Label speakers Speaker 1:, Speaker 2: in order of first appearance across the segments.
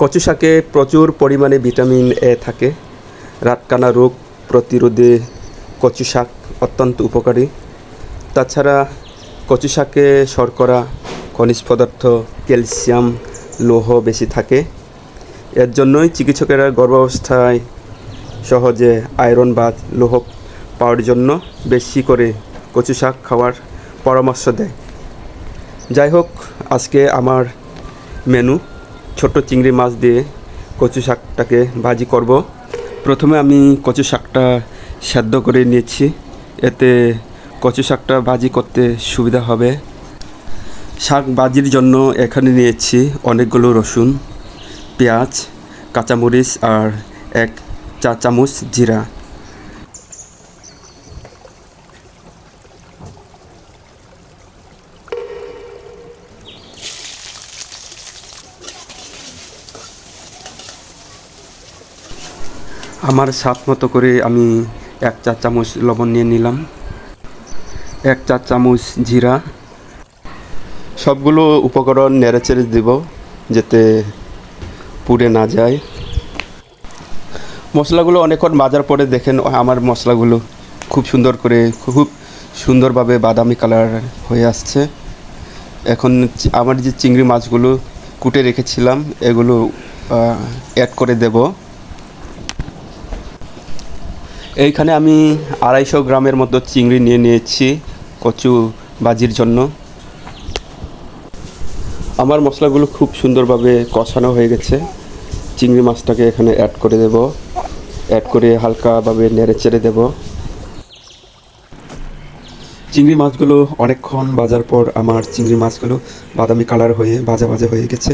Speaker 1: কচু শাকে প্রচুর পরিমাণে ভিটামিন এ থাকে। রাতকানা রোগ প্রতিরোধে কচু শাক অত্যন্ত উপকারী। তাছাড়া কচু শাকে শর্করা, খনিজ পদার্থ, ক্যালসিয়াম, লৌহ বেশি থাকে। এর জন্যই চিকিৎসকেরা গর্ভাবস্থায় সহজে আয়রন বা লোহ পাওয়ার জন্য বেশি করে কচু শাক খাওয়ার পরামর্শ দেয়। যাই হোক, আজকে আমার মেনু। ছোট চিংড়ি মাছ দিয়ে কচু শাকটাকে ভাজি করব। প্রথমে আমি কচু শাকটা সেদ্ধ করে নিয়েছি। এতে কচু শাকটা ভাজি করতে সুবিধা হবে। শাক ভাজির জন্য এখানে নিয়েছি অনেকগুলো রসুন, পেঁয়াজ, কাঁচামরিচ আর এক চা চামচ জিরা। আমার স্বাদ মতো করে আমি এক চা চামচ লবণ নিয়ে নিলাম, এক চা চামচ জিরা। সবগুলো উপকরণ নেড়েচেড়ে দেব যাতে পুড়ে না যায়। মশলাগুলো অনেকক্ষণ বাজার পরে দেখেন আমার মশলাগুলো খুব সুন্দর করে, খুব সুন্দরভাবে বাদামি কালার হয়ে আসছে। এখন আমার যে চিংড়ি মাছগুলো কুটে রেখেছিলাম, এগুলো অ্যাড করে দেব। এইখানে আমি আড়াইশো গ্রামের মতো চিংড়ি নিয়ে নিয়েছি কচু বাজির জন্য। আমার মশলাগুলো খুব সুন্দরভাবে কষানো হয়ে গেছে। চিংড়ি মাছটাকে এখানে অ্যাড করে দেব। অ্যাড করে হালকাভাবে নেড়ে চেড়ে দেব। চিংড়ি মাছগুলো অনেকক্ষণ বাজার পর আমার চিংড়ি মাছগুলো বাদামি কালার হয়ে ভাজা ভাজা হয়ে গেছে।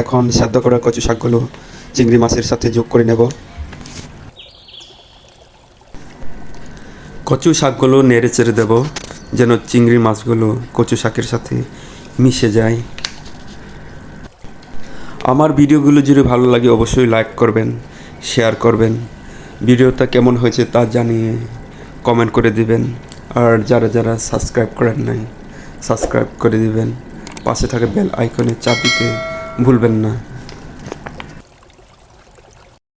Speaker 1: এখন সেদ্ধ করা কচু শাকগুলো চিংড়ি মাছের সাথে যোগ করে নেব। কচু শাকগুলো নেড়ে চেড়ে দেবো, যেন চিংড়ি মাছগুলো কচু শাকের সাথে মিশে যায়। আমার ভিডিওগুলো যদি ভালো লাগে, অবশ্যই লাইক করবেন শেয়ার করবেন। ভিডিওটা কেমন হয়েছে তা জানিয়ে কমেন্ট করে দিবেন। আর যারা যারা সাবস্ক্রাইব করেন নাই সাবস্ক্রাইব করে দিবেন। পাশে থাকা বেল আইকনে চাপ দিতে ভুলবেন না।